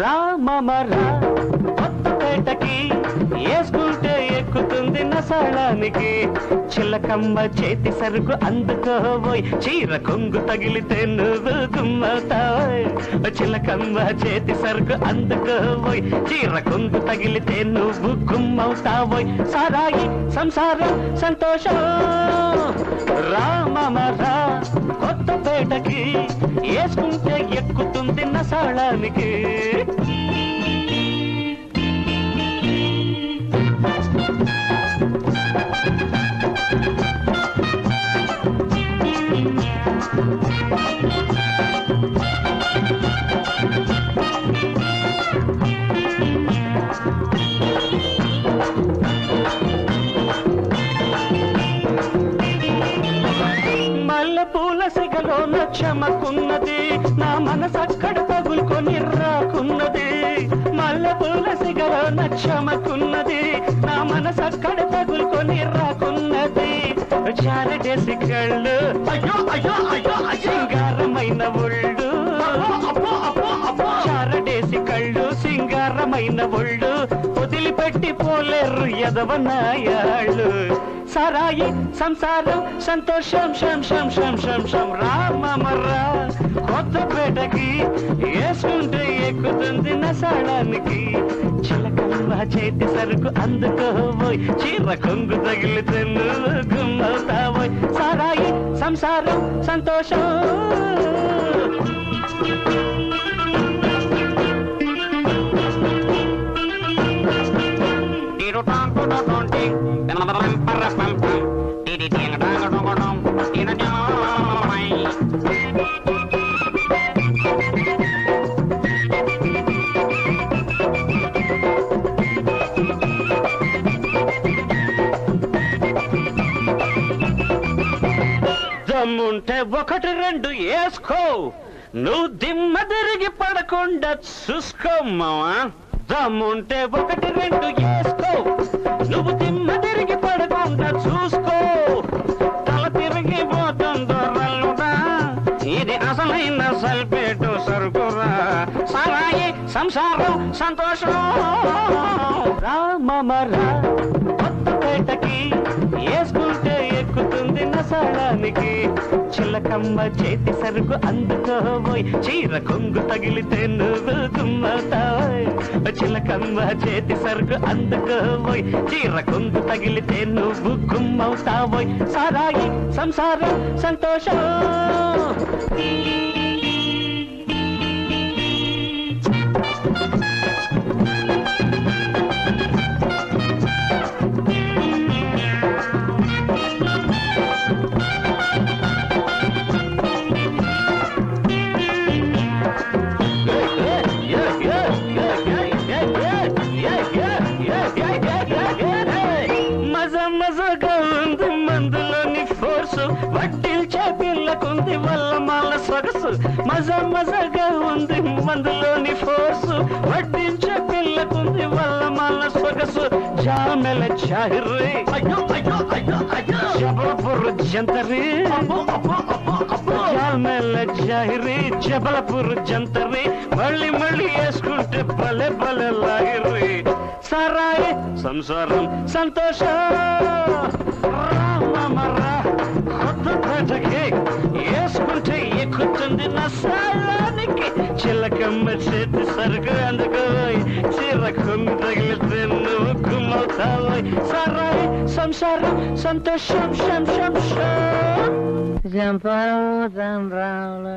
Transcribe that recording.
రామమరా కొత్తపేటకి వేసుకుంటే ఎక్కుతుంది నసాళానికి. చిలకమ్మ చేతి సరుకు అందుకోబోయ్ చీర కొంగు తగిలితే నువ్వు గుమ్మవుతావోయ్. చిలకమ్మ చేతి సరుకు అందుకోబోయ్ చీర కొంగు తగిలితే నువ్వు గుమ్మవుతావోయ్. సారాయి సంసారం సంతోషం. రామమరా కొత్తపేటకి వేసుకుంటే ఎక్కుతుంది నసాళానికి మల్లె పూల సిగలో సిగలో చెమకున్నది నా మనసు అక్కడ తగులుకొని రాకున్నది. చారడేసి కళ్ళు అయ్యో అయ్యో అయ్యో సింగారమైన ఒళ్ళు. చారడేసి కళ్ళు సింగారమైన ఒళ్ళు. వదిలిపెట్టి పోలేరు ఎదవనాయాళ్ళు సరాయి సంసారం సంతోషం శం శం శం శం శం రామమర్రా కొత్తపేటకి వేసుకుంటే ఎక్కుతుంది నసాడానికి చిలకమ్మ చేతి సరుకు అందుకోబోయ్. చీర కొంగు తగిలితే నువ్వు గుమ్మవుతావోయ్. సరాయి సంసారం సంతోషం. దమ్ముంటే ఒకటి రెండు వేసుకో. నువ్వు దిమ్మ తిరిగి పడకుండా చూసుకో మావా. దమ్ముంటే ఒకటి రెండు వేసుకో. నువ్వు దిమ్మ తిరిగి పడకుండా చూసుకో. తల తిరిగి పోతుందో రల్లుడా ఇది అసలైన సల్పేటు సరుకురా. సరాయి సంసారం సంతోషం. రామమరా కొత్తపేటకి వేసుకుంటే ఎక్కుతుంది నసాడానికి చిలకమ్మ చేతి సరుకు అందుకోబోయ్ చీర కొంగు తగిలితే నువ్వు గుమ్మవుతావోయ్ చిలకమ్మ చేతి సరుకు అందుకోబోయ్ చీర కొంగు తగిలితే నువ్వు గుమ్మవుతావోయ్. సారాయి సంసారం సంతోషం. సొగసు. మజ మజగా ఉంది మందులోని ఫోర్సు. వడ్డించే పిల్లకుంది వల్ల మాల సొగసు. జామెల చాహిర్రి. అయ్యో అయ్యో అయ్యో అయ్యో. జబలపూర్ జంతరి. జామెల చాహిరి జబలపూర్ జంతరి. మళ్ళీ మళ్ళీ వేసుకుంటే భలే భలే లాగిర్రి. సరాయి సంసారం సంతోషం. కొత్తపేటకి వేసుకుంటే ఎక్కుతుంది చిలకమ్మ చేతి సరుకు అందుకో చీర తగిలితే నువ్వు కుమ్మవుతావోయ్ సరాయి సంసారం సంతోషం శం శం శం జంపాలు తండ్రాలు